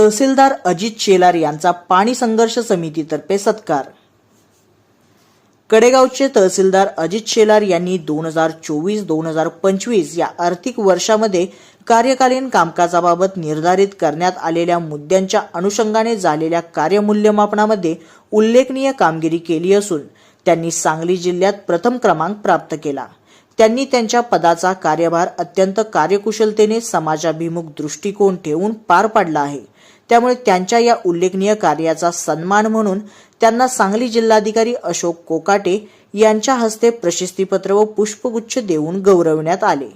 तहसीलदार अजित शेलार यांचा पाणी संघर्ष समितीतर्फे सत्कार. कडेगावचे तहसीलदार अजित शेलार यांनी दोन हजार चोवीस दोन हजार पंचवीस या आर्थिक वर्षामध्ये कार्यकालीन कामकाजाबाबत निर्धारित करण्यात आलेल्या मुद्द्यांच्या अनुषंगाने झालेल्या कार्यमूल्यमापनामध्ये उल्लेखनीय कामगिरी केली असून त्यांनी सांगली जिल्ह्यात प्रथम क्रमांक प्राप्त केला. त्यांनी त्यांच्या पदाचा कार्यभार अत्यंत कार्यकुशलतेने समाजाभिमुख दृष्टिकोन ठेवून पार पाडला आहे. त्यामुळे त्यांच्या या उल्लेखनीय कार्याचा सन्मान म्हणून त्यांना सांगली जिल्हाधिकारी अशोक कोकाटे यांच्या हस्ते प्रशस्तीपत्र व पुष्पगुच्छ देऊन गौरवण्यात आले.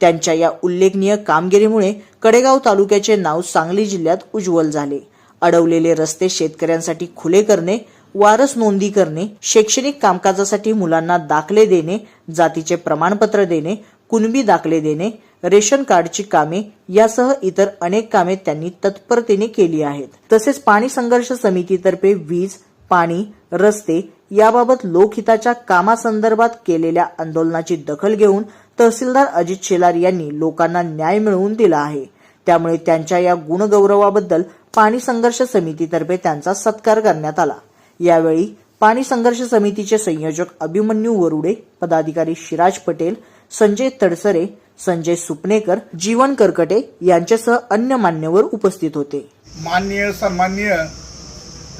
त्यांच्या या उल्लेखनीय कामगिरीमुळे कडेगाव तालुक्याचे नाव सांगली जिल्ह्यात उज्ज्वल झाले. अडवलेले रस्ते शेतकऱ्यांसाठी खुले करणे वारस नोंदी करणे शैक्षणिक कामकाजासाठी मुलांना दाखले देणे जातीचे प्रमाणपत्र देणे कुणबी दाखले देणे रेशन कार्डची कामे यासह इतर अनेक कामे त्यांनी तत्परतेने केली आहेत. तसेच पाणी संघर्ष समितीतर्फे वीज पाणी रस्ते याबाबत लोकहिताच्या कामासंदर्भात केलेल्या आंदोलनाची दखल घेऊन तहसीलदार अजित शेलार यांनी लोकांना न्याय मिळवून दिला आहे. त्यामुळे त्यांच्या या गुणगौरवाबद्दल पाणी संघर्ष समितीतर्फे त्यांचा सत्कार करण्यात आला. यावेळी पाणी संघर्ष समितीचे संयोजक अभिमन्यू वरुडे पदाधिकारी शिराज पटेल संजय तडसरे संजय सुपनेकर जीवन करकटे यांच्यासह अन्य मान्यवर उपस्थित होते. माननीय सन्माननीय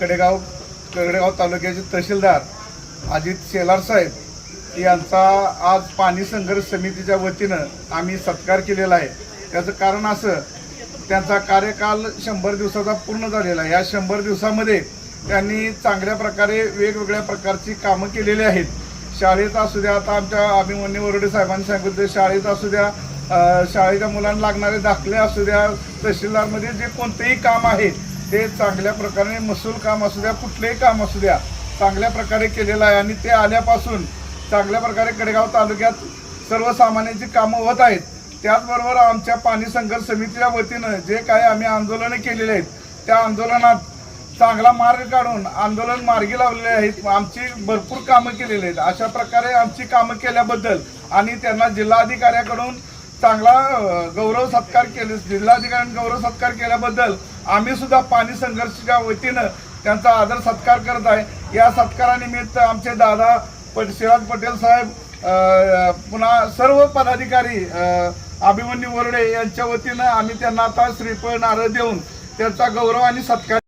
कडेगाव कडेगाव तालुक्याचे तहसीलदार अजित शेलार साहेब यांचा आज पाणी संघर्ष समितीच्या वतीनं आम्ही सत्कार केलेला आहे. त्याचं कारण असं त्यांचा कार्यकाल शंभर दिवसाचा पूर्ण झालेला आहे. या शंभर दिवसामध्ये त्यांनी चांगल्या प्रकारे वेगवेगळ्या प्रकारची कामं केलेली आहेत. शाळेत असू द्या आता आमच्या अभिमन्यू वरडे साहेबांनी सांगितले शाळेत असू द्या शाळेच्या मुलांना लागणारे दाखले असू द्या तहसीलदारमध्ये जे कोणतेही काम आहे ते चांगल्या प्रकारे महसूल काम असू द्या कुठलेही काम असू द्या चांगल्या प्रकारे केलेलं आहे आणि ते आल्यापासून चांगल्या प्रकारे कडेगाव तालुक्यात सर्वसामान्यांची कामं होत आहेत. त्याचबरोबर आमच्या पाणी संघर्ष समितीच्या वतीनं जे काही आम्ही आंदोलनं केलेली आहेत त्या आंदोलनात चांगला मार्ग काढून आंदोलन मार्गी लावलेले आहेत. आमची भरपूर कामं केलेली आहेत. अशा प्रकारे आमची कामं केल्याबद्दल आणि त्यांना जिल्हाधिकाऱ्याकडून चांगला गौरव सत्कार केले जिल्हाधिकाऱ्यांनी गौरव सत्कार केल्याबद्दल आम्ही सुद्धा पाणी संघर्षच्या वतीनं त्यांचा आदर सत्कार करत आहे. या सत्कारानिमित्त आमचे दादा पट शिवाज पटेल साहेब पुन्हा सर्व पदाधिकारी अभिमन्यू वरडे यांच्या वतीनं आम्ही त्यांना आता श्रीफळ नारळ देऊन त्यांचा गौरव आणि सत्कार